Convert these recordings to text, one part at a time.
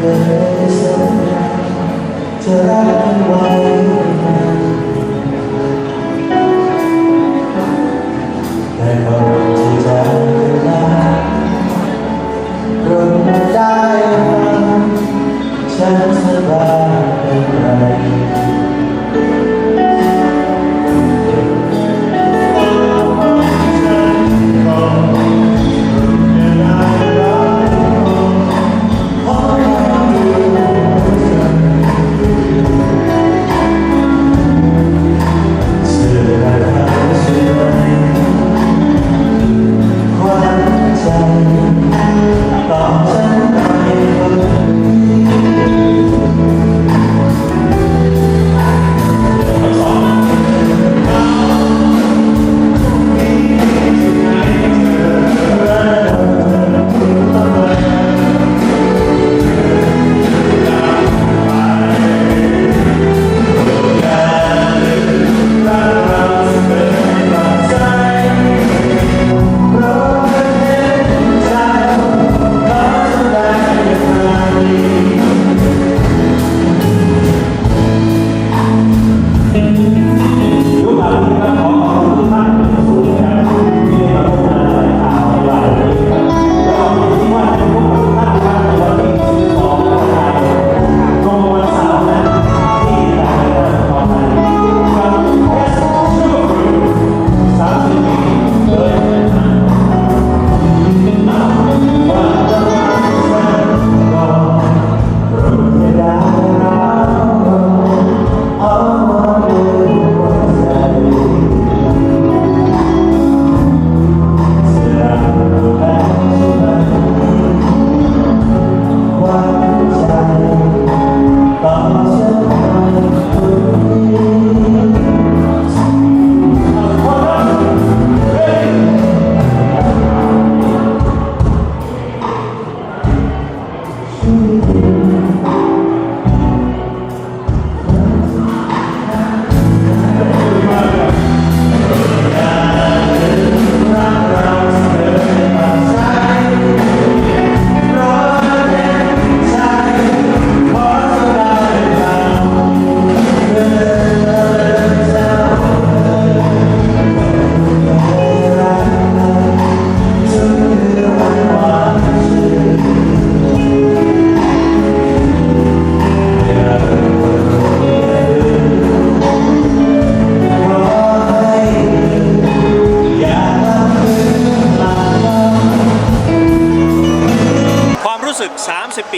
เลยสัญญาจะรักกันไว้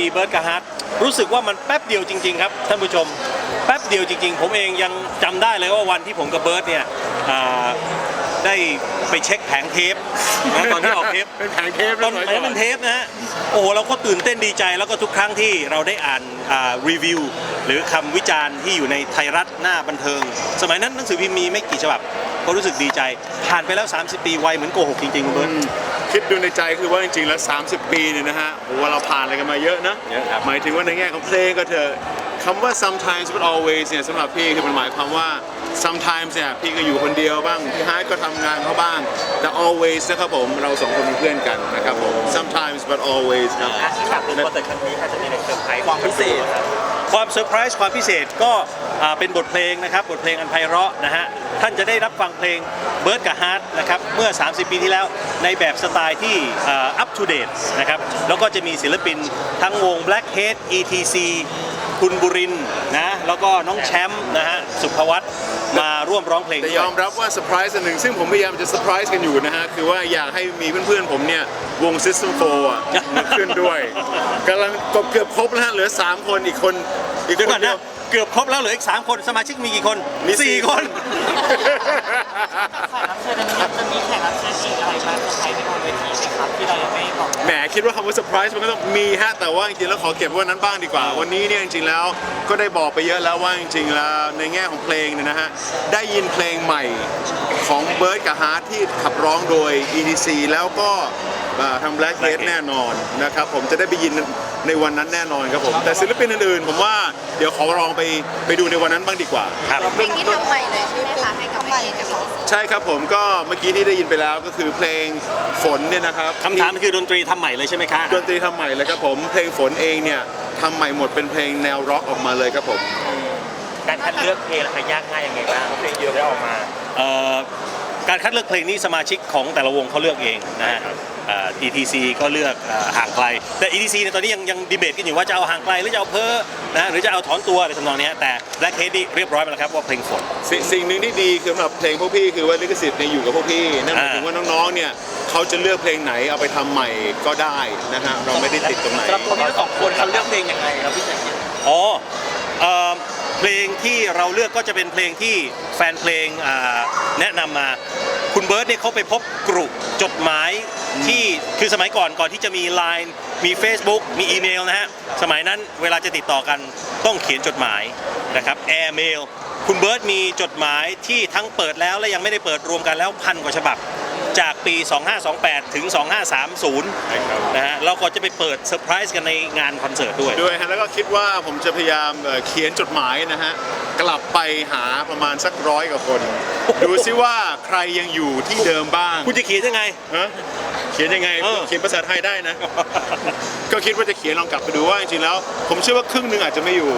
30ปีเบิร์ดกับฮาร์ดรู้สึกว่ามันแป๊บเดียวจริง ๆ ครับ ท่านผู้ชม แป๊บเดียวจริง ๆ ผมเองยังจำได้เลยว่าวันที่ผมกับเบิร์ดเนี่ยอ่าได้ไปเช็คแผงเทปนะตอนที่ออกเทปเป็นแผงเทปตอนไหนมันเทปนะฮะโอ้โหเราก็ตื่นเต้นดีใจแล้วก็ทุกครั้งที่เราได้อ่านอ่ารีวิว หรือคำวิจารณ์ที่อยู่ในไทยรัฐหน้าบันเทิง สมัยนั้นหนังสือพิมพ์มีไม่กี่ฉบับ ก็รู้สึกดีใจ ผ่านไปแล้ว 30 ปีไวเหมือนโกหกจริงๆคุณเบิร์ต คิดดูในใจคือว่าจริงๆแล้ว 30 ปีเนี่ยนะฮะโอ้โหเราผ่านอะไรกันมาเยอะนะ เยอะครับ หมายถึงว่าในแง่ของเพลงก็เถอะคำว่า sometimes but always เนี่ยสำหรับพี่คือมันหมายความว่า sometimes เนี่ยพี่ก็อยู่คนเดียวบ้าง พี่ฮาร์ดก็ทำงานเขาบ้าง แต่ always นะครับผมเราสองคนเป็นเพื่อนกันนะครับผม sometimes but always ครับที่ฝากเป็นคอนเสิร์ตครั้งนี้ค่ะจะมีอะไรเซอร์ไพรส์ความพิเศษความเซอร์ไพรส์ความพิเศษก็อ่าเป็นบทเพลงนะครับ บทเพลงอันไพเราะนะฮะ ท่านจะได้รับฟังเพลงเบิร์ดกับฮาร์ดนะครับ เมื่อ 30 ปีที่แล้วในแบบสไตล์ที่อัป to date นะครับ แล้วก็จะมีศิลปินทั้งวง Blackhead ETC คุณบุรินทร์นะ แล้วก็น้องแชมป์นะฮะ สุภวัต มาร่วมร้องเพลงแต่ด้วยยอมรับว่าเซอร์ไพรส์อันหนึ่งซึ่งผมพยายามจะเซอร์ไพรส์กันอยู่นะฮะ คือว่าอยากให้มีเพื่อนๆผมเนี่ยวง System 4อะมาขึ้นด้วยกำลังกบเกือบครบแล้วฮะเหลือ 3 คนอีกคนอีกเดี๋ยวคก่อนนเดียนะว เกือบครบแล้วเหลืออีก 3 คนสมาชิกมีกี่คน มีสี่สี่คน แขกรับเชิญอันนี้ยังจะมีแขกรับเชิญอีกอะไรมาเซอร์ไพรส์ในบนเวทีไหมครับที่เรายังไม่บอกแหมคิดว่าคำว่าเซอร์ไพรส์มันก็ต้องมีฮะแต่ว่าจริงๆแล้วขอเก็บไว้วันนั้นบ้างดีกว่า วันนี้เนี่ยจริงๆแล้วก็ได้บอกไปเยอะแล้วว่าจริงๆแล้วในแง่ของเพลงเนี่ยนะฮะได้ยินเพลงใหม่ของเบิร์ดกับฮาร์ทที่ขับร้องโดย EDC แล้วก็อ่าทาง Black Head Blackhead แน่นอนนะครับผมจะได้ไปยินในวันนั้นแน่นอนครับผมแต่ศิลปินอื่นๆผมว่าเดี๋ยวขอลองไปไปดูในวันนั้นบ้างดีกว่า ครับ เพลงที่ทำใหม่เลยใช่ไหมคะให้กับใหม่กับเราใช่ครับผมก็เมื่อกี้ที่ได้ยินไปแล้วก็คือเพลงฝนเนี่ยนะครับคำถามคือดนตรีทำใหม่เลยใช่ไหมคะดนตรีทำใหม่เลยครับผมเพลงฝนเองเนี่ยทำใหม่หมดเป็นเพลงแนวร็อกออกมาเลยครับผม การคัดเลือกเพลงล่ะคะยากง่ายยังไงบ้างเพลงเยอะได้ออกมา เอ่อการคัดเลือกเพลงนี้สมาชิกของแต่ละวงเขาเลือกเองนะฮะเอ่อ ETC ก็เลือกเอ่อห่างไกล แต่ ETC เนี่ยตอนนี้ยังยังดีเบตกันอยู่ว่าจะเอาห่างไกลหรือจะเอาเพ้อนะหรือจะเอาถอนตัวอะไรทำนองเนี้ยแต่ Black Head นี่เรียบร้อยไปแล้วครับว่าเพลงฝนสิสิ่งหนึ่งที่ดีคือสำหรับเพลงพวกพี่คือว่าลิขสิทธิ์เนี่ยอยู่กับพวกพี่นั่นหมายถึงว่าน้องๆเนี่ยเขาจะเลือกเพลงไหนเอาไปทำใหม่ก็ได้นะฮะเราไม่ได้ติดตรงไหนสำหรับคนที่สองคนคัดเลือกเพลงยังไงครับพี่แจ็คเก็ตอ๋อเอ่อเพลงที่เราเลือกก็จะเป็นเพลงที่แฟนเพลงอ่าแนะนำมาคุณเบิร์ตเนี่ยเขาไปพบกลุ่มจดหมาย ที่คือสมัยก่อนก่อนที่จะมี Line มี Facebook มีอีเมลนะฮะ สมัยนั้นเวลาจะติดต่อกันต้องเขียนจดหมายนะครับแอร์เมลคุณเบิร์ตมีจดหมายที่ทั้งเปิดแล้วและยังไม่ได้เปิดรวมกันแล้วพันกว่าฉบับจากปี 2528 ถึง 2530 นะฮะ เราก็จะไปเปิดเซอร์ไพรส์กันในงานคอนเสิร์ตด้วย ด้วยฮะ แล้วก็คิดว่าผมจะพยายามเอ่อเขียนจดหมายนะฮะ กลับไปหาประมาณสักร้อยกว่าคน ดูซิว่าใครยังอยู่ที่เดิมบ้าง คุณจะเขียนยังไงฮะ เขียนยังไงเออ เขียนภาษาไทยได้นะ ก็คิดว่าจะเขียนลองกลับไปดูว่าจริงๆแล้ว ผมเชื่อว่าครึ่งหนึ่งอาจจะไม่อยู่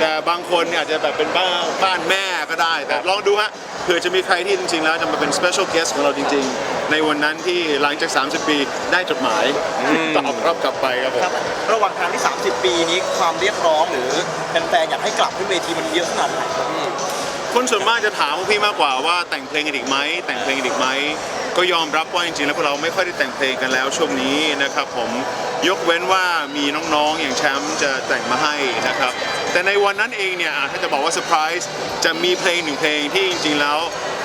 แต่บางคนเนี่ยอาจจะแบบเป็นบ้านบ้านแม่ก็ได้ แต่ลองดูฮะเผื่อจะมีใครที่จริงๆแล้วจะมาเป็น special guest ของเราจริงๆ ในวันนั้นที่หลังจาก 30 ปีได้จดหมายตอบรับกลับไปครับผม ครับระหว่างทางที่ 30 ปีนี้ความเรียกร้องหรือแฟนๆอยากให้กลับขึ้นเวทีมันเยอะขนาดไหนครับพี่คนส่วนมากจะถามพวกพี่มากกว่าว่าแต่งเพลงกันอีกไหมแต่งเพลงกันอีกไหม ก็ยอมรับว่าจริงๆแล้วพวกเราไม่ค่อยได้แต่งเพลงกันแล้วช่วงนี้นะครับผมยกเว้นว่ามีน้องๆอย่างแชมป์จะแต่งมาให้นะครับแต่ในวันนั้นเองเนี่ยอะถ้าจะบอกว่าเซอร์ไพรส์จะมีเพลงหนึ่งเพลงที่จริงๆแล้ว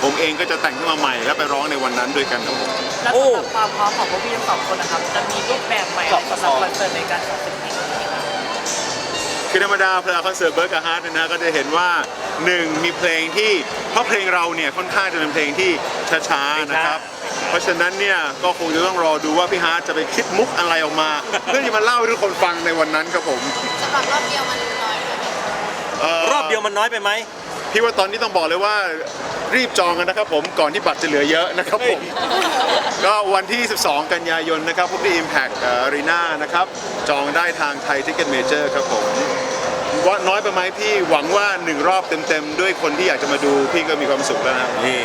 ผมเองก็จะแต่งขึ้นมาใหม่แล้วไปร้องในวันนั้นด้วยกันครับผมแล้วสำหรับความพร้อมของพวกพี่ทั้งสองคนนะครับจะมีรูปแบบใหม่อะไรสำหรับคอนเสิร์ตในการจัดเป็นเพลงนี้ครับคือธรรมดาเพลงคอนเสิร์ตเบิร์กกับฮาร์ดนะฮะก็จะเห็นว่าหนึ่งมีเพลงที่เพราะเพลงเราเนี่ยค่อนข้างจะเป็นเพลงที่ช้าๆนะครับ เพราะฉะนั้นเนี่ยก็คงจะต้องรอดูว่าพี่ฮาร์ดจะไปคิดมุกอะไรออกมา เพื่อที่มาเล่าให้ทุกคนฟังในวันนั้นครับผมสำหรับรอบเดียวมันน้อยไปไหมคะรอบเดียวมันน้อยไปไหมพี่ว่าตอนนี้ต้องบอกเลยว่ารีบจองกันนะครับผมก่อนที่บัตรจะเหลือเยอะนะครับผมก็วันที่ 12 กันยายนนะครับพบที่ Impact Arena นะครับจองได้ทางไทย Ticket Major ครับผมว่าน้อยไปไหมพี่หวังว่าหนึ่งรอบเต็มๆ ด้วยคนที่อยากจะมาดูพี่ก็มีความสุขแล้วนะ นี่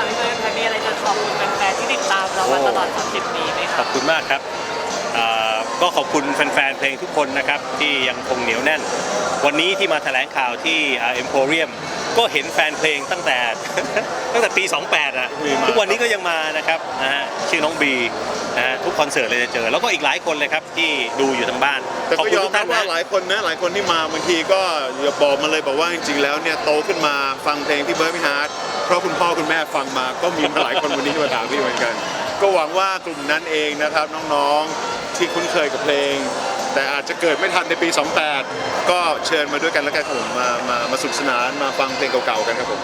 อ่าพี่เบิร์ดคะมีอะไรจะขอบคุณแฟนๆที่ติดตามเรามาตลอด 30 ปีไหมคขรัอบบคุณมากครับอ่า ก็ขอบคุณแฟนๆเพลงทุกคนนะครับที่ยังคงเหนียวแน่น วันนี้ที่มาแถลงข่าวที่เอ็มโพเรียมก็เห็นแฟนเพลงตั้งแต่ตั้งแต่ปี 28อะมีมาทุกวันนี้ก็ยังมานะครับนะฮะชื่อน้องบีนะฮะทุกคอนเสิร์ตเลยจะเจอ แล้วก็อีกหลายคนเลยครับที่ดูอยู่ทางบ้านแต่ขอบก็คุณยอทุมกรัท่าบนว่านะ หลายคนนะหลายคนที่มาบางทีก็อย่าบอกมาเลยบอกว่าจริงๆแล้วเนี่ยโตขึ้นมาฟังเพลงพี่เบิร์ดพี่ฮาร์ดเพราะคุณพ่อคุณแม่ฟังมาก็มีหลายคนวันนี้ที่มาถามพี่เหมือนกัน ก็หวังว่ากลุ่มนั้นเองนะครับน้องๆ ที่คุ้นเคยกับเพลง แต่อาจจะเกิดไม่ทันในปี 28 ก็เชิญมาด้วยกันแล้วกันครับผมมามามาสนุขสนานมาฟังเพลงเก่าๆกันครับผม